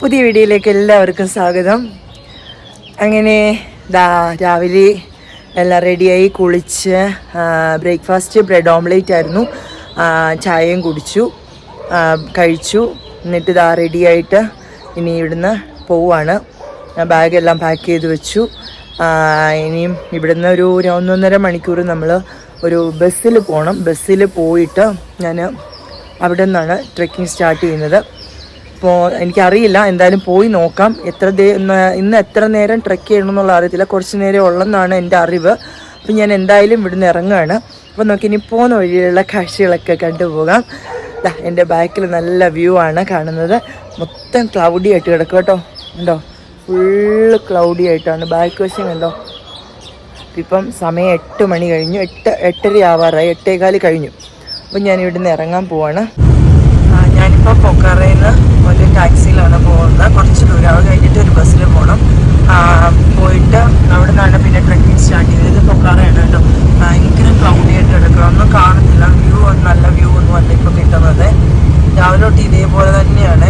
പുതിയ വീഡിയോയിലേക്ക് എല്ലാവർക്കും സ്വാഗതം. അങ്ങനെ ദാ രാവിലെ എല്ലാം റെഡിയായി കുളിച്ച് ബ്രേക്ക്ഫാസ്റ്റ് ബ്രെഡ് ഓംലേറ്റ് ആയിരുന്നു. ചായയും കുടിച്ചു കഴിച്ചു. എന്നിട്ട് ഇതാ റെഡിയായിട്ട് ഇനി ഇവിടുന്ന് പോവാണ്. ബാഗെല്ലാം പാക്ക് ചെയ്ത് വെച്ചു. ഇനിയും ഇവിടുന്ന് ഒരു ഒന്നൊന്നര മണിക്കൂർ നമ്മൾ ഒരു ബസ്സിൽ പോകണം ബസ്സിൽ പോയിട്ട് ഞാൻ അവിടെ നിന്നാണ് ട്രെക്കിംഗ് സ്റ്റാർട്ട് ചെയ്യുന്നത്. അപ്പോൾ എനിക്കറിയില്ല. എന്തായാലും പോയി നോക്കാം. എത്ര ദേ ഇന്ന് എത്ര നേരം ട്രെക്ക് ചെയ്യണം എന്നുള്ള അറിയത്തില്ല. കുറച്ച് നേരം ഉള്ളെന്നാണ് എന്റെ അറിവ്. അപ്പം ഞാൻ എന്തായാലും ഇവിടുന്ന് ഇറങ്ങുകയാണ് അപ്പോൾ നോക്കി ഇനി പോകുന്ന വഴിയിലുള്ള കാഴ്ചകളൊക്കെ കണ്ടുപോകാം. എന്റെ ബാക്കിൽ നല്ല വ്യൂ ആണ് കാണുന്നത്. മൊത്തം ക്ലൗഡി ആയിട്ട് കിടക്കും കേട്ടോ. ഉണ്ടോ ഫുള്ള് ക്ലൗഡി ആയിട്ടാണ്. ബാക്ക് വശം കണ്ടോ? ഇപ്പം സമയം എട്ട് മണി കഴിഞ്ഞു. എട്ട് എട്ടര ആവാറായി എട്ടേകാൽ കഴിഞ്ഞു. അപ്പം ഞാൻ ഇവിടുന്ന് ഇറങ്ങാൻ പോവാണ്. ആ, ഞാനിപ്പോൾ പൊക്കാറയിൽ നിന്ന് ഒരു ടാക്സിയിലാണ് പോകുന്നത്. കുറച്ച് ദൂരം അത് കഴിഞ്ഞിട്ട് ഒരു ബസ്സിൽ പോകണം പോയിട്ട് അവിടെ നിന്നാണ് പിന്നെ ട്രക്കിംഗ് സ്റ്റാർട്ട് ചെയ്തത്. പൊക്കാറയാണ് കേട്ടോ. ഭയങ്കര ക്ലൗഡി ആയിട്ട് എടുക്കണം ഒന്നും കാണുന്നില്ല വ്യൂ നല്ല വ്യൂ ഒന്നും അല്ല ഇപ്പോൾ കിട്ടുന്നത്. രാവിലെ തൊട്ട് ഇതേപോലെ തന്നെയാണ്.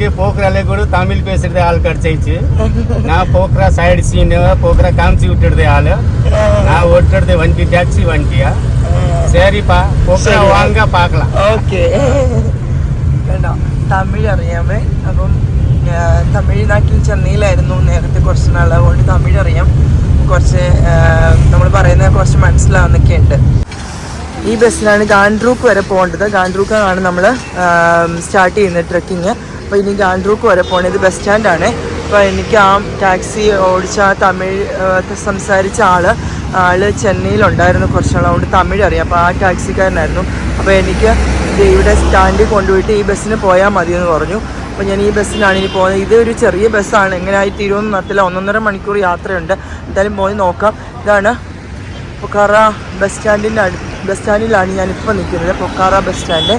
இந்த அம்மாக்கு போக்குறால கூட தமிழ் பேசுறது ஆள் கிடைச்சிச்சு நான் போக்குற சைடு சீன் போக்குற காமிச்சு விட்டுடுது ஆளு நான் ஓட்டுறது வண்டி டாக்ஸி வண்டியா சரிப்பா போக்குற சரி. வாங்க பார்க்கலாம் ഓക്കെ കണ്ടോ തമിഴ് അറിയാമേ അപ്പം ഞാൻ തമിഴ്നാട്ടിൽ ചെന്നൈയിലായിരുന്നു നേരത്തെ കുറച്ച് നാൾ അതുകൊണ്ട് തമിഴ് അറിയാം കുറച്ച് നമ്മൾ പറയുന്നത് കുറച്ച് മനസ്സിലാവുന്നൊക്കെ ഉണ്ട് ഈ ബസ്സിലാണ് ഗാൻഡ്രൂക്ക് വരെ പോകേണ്ടത് ഗാൻഡ്രൂക്കാണ് നമ്മൾ സ്റ്റാർട്ട് ചെയ്യുന്നത് ട്രെക്കിങ് അപ്പോൾ ഇനി ഗാൻഡ്രൂക്ക് വരെ പോകണത് ബസ് സ്റ്റാൻഡാണ് അപ്പോൾ എനിക്ക് ആ ടാക്സി ഓടിച്ച തമിഴ് സംസാരിച്ച ആൾ ആൾ ചെന്നൈയിലുണ്ടായിരുന്നു കുറച്ചാൾ അതുകൊണ്ട് തമിഴ് അറിയാം. അപ്പോൾ ആ ടാക്സിക്കാരനായിരുന്നു. അപ്പോൾ എനിക്ക് ഇവിടെ സ്റ്റാൻഡിൽ കൊണ്ടുപോയിട്ട് ഈ ബസ്സിന് പോയാൽ മതിയെന്ന് പറഞ്ഞു. അപ്പോൾ ഞാൻ ഈ ബസ്സിനാണ് ഇനി പോകുന്നത്. ഇത് ഒരു ചെറിയ ബസ്സാണ്. എങ്ങനെ ആയി തീരുമെന്ന് നടത്തില്ല ഒന്നൊന്നര മണിക്കൂർ യാത്രയുണ്ട്. എന്തായാലും പോയി നോക്കാം. ഇതാണ് പൊക്കാറ ബസ് സ്റ്റാൻഡിന്റെ അടുത്ത് ബസ് സ്റ്റാൻഡിലാണ് ഞാനിപ്പോൾ നിൽക്കുന്നത്. പൊക്കാറ ബസ് സ്റ്റാൻഡ്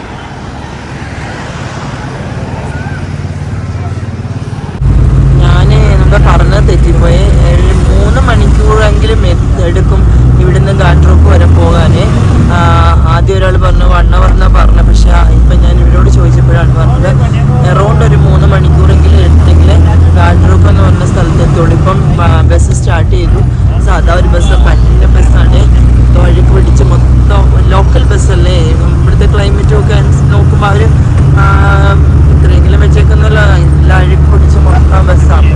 ഞാൻ നമ്മുടെ പറഞ്ഞത് തെറ്റിപ്പോയി ഒരു മൂന്ന് മണിക്കൂറെങ്കിലും എടുക്കും ഇവിടുന്ന് ഗാൻഡ്രോപ്പ് വരെ പോകാൻ ആദ്യം ഒരാൾ പറഞ്ഞു വൺ അവർ എന്നാണ് പറഞ്ഞത് പക്ഷേ ഇപ്പം ഞാൻ ഇവരോട് ചോദിച്ചപ്പോഴാണ് പറഞ്ഞത് എറൗണ്ട് ഒരു മൂന്ന് മണിക്കൂറെങ്കിലും എടുത്തെങ്കിൽ ഗാൻഡ്രോപ്പ് എന്ന് പറഞ്ഞ സ്ഥലത്ത് എത്തുള്ളൂ. ഇപ്പം ബസ് സ്റ്റാർട്ട് ചെയ്തു. സാധാ ഒരു ബസ് പന്നിന്റെ ബസ്സാണ്. വഴിക്ക് പിടിച്ച് മൊത്തം ലോക്കൽ ബസ്സല്ലേ? ഇവിടുത്തെ ക്ലൈമറ്റും ഒക്കെ നോക്കുമ്പോൾ അവർ ഇത്രയെങ്കിലും വെച്ചേക്കുന്നല്ല എല്ലാം അഴുക്ക് പിടിച്ച് മൊത്തം ബസ്സാണ്.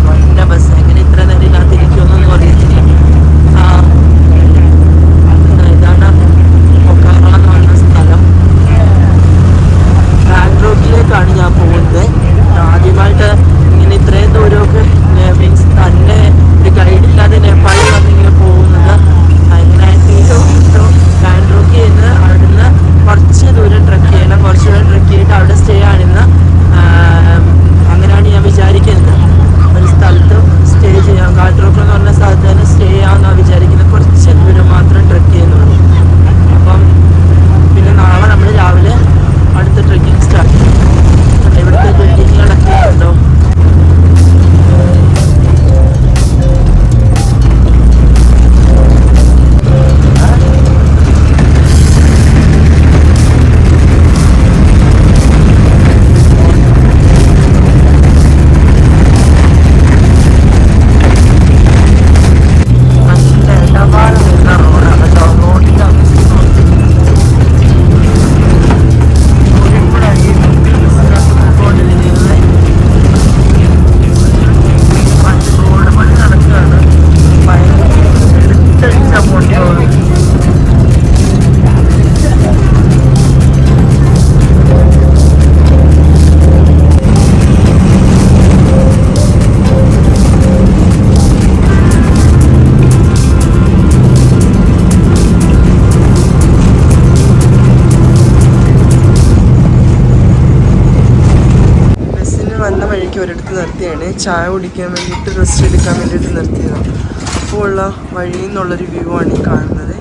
ഒരിടത്ത് നിർത്തിയാണ്. ചായ കുടിക്കാൻ വേണ്ടിയിട്ട് റെസ്റ്റ് എടുക്കാൻ വേണ്ടിയിട്ട് നിർത്തിയതാണ് അപ്പോൾ ഉള്ള വഴിയിൽ നിന്നുള്ളൊരു വ്യൂ ആണ് ഈ കാണുന്നത്.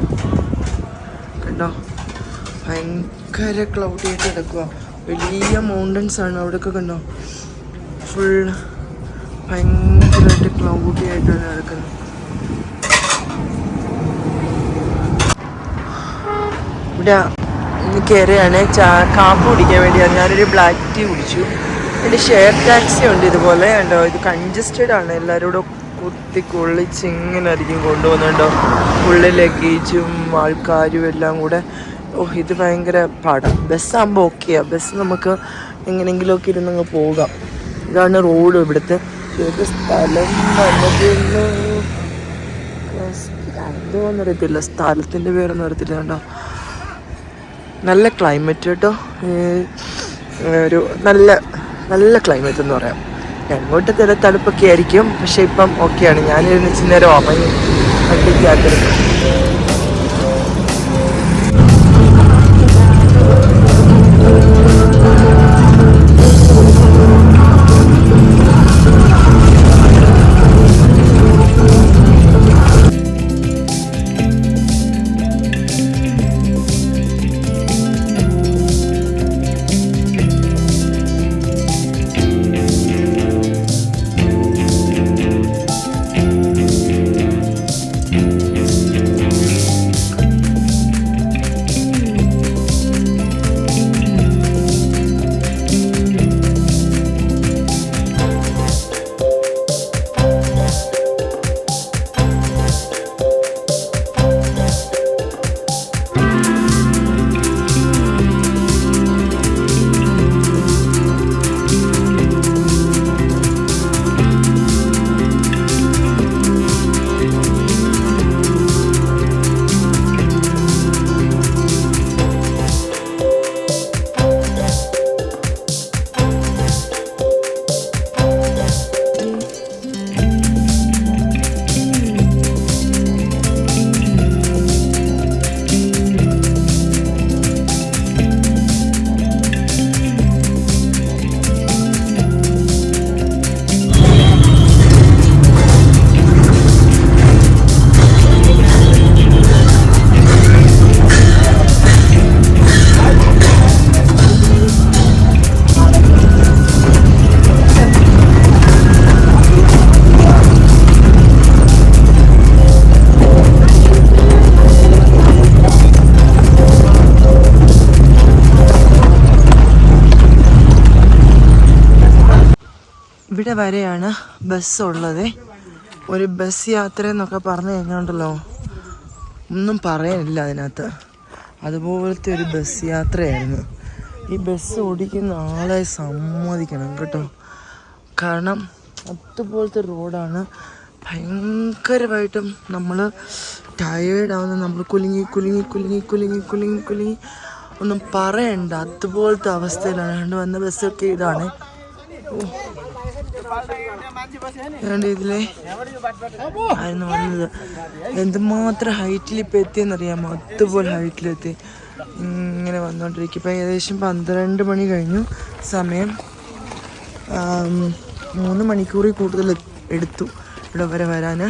കണ്ടോ? ഭയങ്കര ക്ലൗഡി ആയിട്ട് കിടക്കുക വലിയ മൗണ്ടൻസ് ആണ് അവിടെയൊക്കെ കണ്ടോ? ഫുൾ ഭയങ്കരമായിട്ട് ക്ലൗഡി ആയിട്ടാണ് കിടക്കുന്നത്. ഇവിടെ കയറിയാണ് ചാ കാപ്പ് കുടിക്കാൻ വേണ്ടിയാണ്. ഞാനൊരു ബ്ലാക്ക് ടീ കുടിച്ചു. എന്റെ ഷെയർ ടാക്സി ഉണ്ട് ഇതുപോലെ. ഉണ്ടോ ഇത് കൺജസ്റ്റഡ് ആണ്. എല്ലാവരും കൂടെ കുത്തി കൊള്ളിച്ച് ഇങ്ങനെ ആയിരിക്കും കൊണ്ടുപോകുന്നുണ്ടോ ഉള്ളിൽ ലഗേജും ആൾക്കാരും എല്ലാം കൂടെ. ഓ ഇത് ഭയങ്കര പാടാണ് ബസ്സാകുമ്പോൾ ഓക്കെയാണ് ബസ് നമുക്ക് എങ്ങനെയെങ്കിലുമൊക്കെ ഇരുന്നങ്ങ് പോകാം. ഇതാണ് റോഡ് ഇവിടുത്തെ. ഏത് സ്ഥലം എന്തോന്ന് അറിയത്തില്ല. സ്ഥലത്തിന്റെ പേരൊന്നും അറിയത്തില്ല കേട്ടോ നല്ല ക്ലൈമറ്റ് കേട്ടോ. ഒരു നല്ല നല്ല ക്ലൈമറ്റ് എന്ന് പറയാം. എങ്ങോട്ട് ചില തണുപ്പൊക്കെ ആയിരിക്കും പക്ഷെ ഇപ്പം ഓക്കെയാണ് ഞാനിരുന്ന് ചിന്നേരം നേരം ഉറങ്ങി. ഇവിടെ വരെയാണ് ബസ് ഉള്ളത് ഒരു ബസ് യാത്ര എന്നൊക്കെ പറഞ്ഞു കഴിഞ്ഞുണ്ടല്ലോ ഒന്നും പറയാനില്ല അതിനകത്ത്. അതുപോലത്തെ ഒരു ബസ് യാത്രയായിരുന്നു. ഈ ബസ് ഓടിക്കുന്ന ആളെ സമ്മതിക്കണം കേട്ടോ. കാരണം അതുപോലത്തെ റോഡാണ് ഭയങ്കരമായിട്ടും നമ്മൾ ടയേർഡാവുന്ന നമ്മൾ കുലുങ്ങി കുലുങ്ങി കുലുങ്ങി കുലുങ്ങി കുലുങ്ങി കുലുങ്ങി ഒന്നും പറയണ്ട. അതുപോലത്തെ അവസ്ഥയിലാണ്. വന്ന ബസ്സൊക്കെ ഇതാണ്. ഏതാണ്ട് ഇതിലെ? ആയിരുന്നു വന്നത്. എന്തുമാത്രം ഹൈറ്റിൽ ഇപ്പം എത്തിയെന്നറിയാമോ? അതുപോലെ ഹൈറ്റിലെത്തി ഇങ്ങനെ വന്നുകൊണ്ടിരിക്കും ഇപ്പം ഏകദേശം പന്ത്രണ്ട് മണി കഴിഞ്ഞു. സമയം മൂന്ന് മണിക്കൂറിൽ കൂടുതൽ എടുത്തു ഇവിടെ വരെ വരാൻ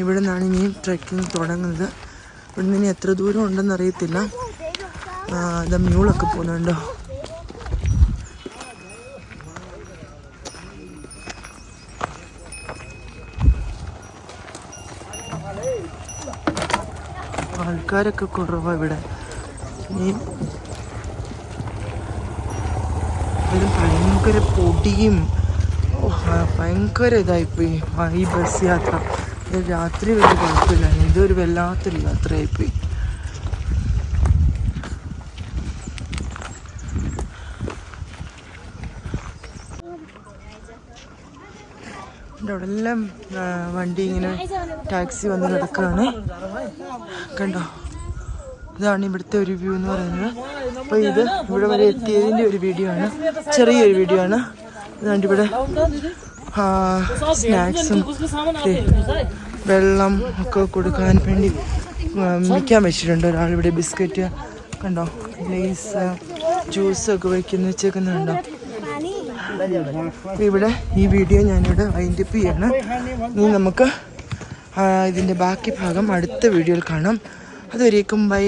ഇവിടെ നിന്നാണ് ഇനി ട്രെക്കിംഗ് തുടങ്ങുന്നത്. ഇവിടെ നിന്ന് ഇനി എത്ര ദൂരം ഉണ്ടെന്ന് അറിയത്തില്ല. ഇതാ മ്യൂളൊക്കെ പോകുന്നുണ്ടോ? ആൾക്കാരൊക്കെ കുറവാണ് ഇവിടെ. ഭയങ്കര പൊടിയും ഭയങ്കര ഇതായിപ്പോയി. ഈ ബസ് യാത്ര. രാത്രി വലിയ കുഴപ്പമില്ല. ഇതൊരു വല്ലാത്തൊരു യാത്രയായിപ്പോയി. ഇവിടെ അവിടെ എല്ലാം വണ്ടി ഇങ്ങനെ ടാക്സി വന്ന് നടക്കുകയാണ്. കണ്ടോ? ഇതാണ് ഇവിടുത്തെ ഒരു വ്യൂ എന്ന് പറയുന്നത്. അപ്പോൾ ഇത് ഇവിടെ വരെ എത്തിയതിന്റെ ഒരു വീഡിയോ ആണ്. ചെറിയൊരു വീഡിയോ ആണ്. ഇതാണ്ട് ഇവിടെ സ്നാക്സും വെള്ളം ഒക്കെ കൊടുക്കാൻ വേണ്ടി വിൽക്കാൻ വെച്ചിട്ടുണ്ട്. ഒരാളിവിടെ ബിസ്ക്കറ്റ് കണ്ടോ ലേസ് ജ്യൂസൊക്കെ വയ്ക്കുന്ന വെച്ചേക്കുന്നുണ്ടോ. ഇവിടെ ഈ വീഡിയോ ഞാനിവിടെ വൈൻഡപ്പ് ചെയ്യാണ്. ഇനി നമുക്ക് ഇതിന്റെ ബാക്കി ഭാഗം അടുത്ത വീഡിയോയിൽ കാണാം. അതുവരേക്കും ബൈ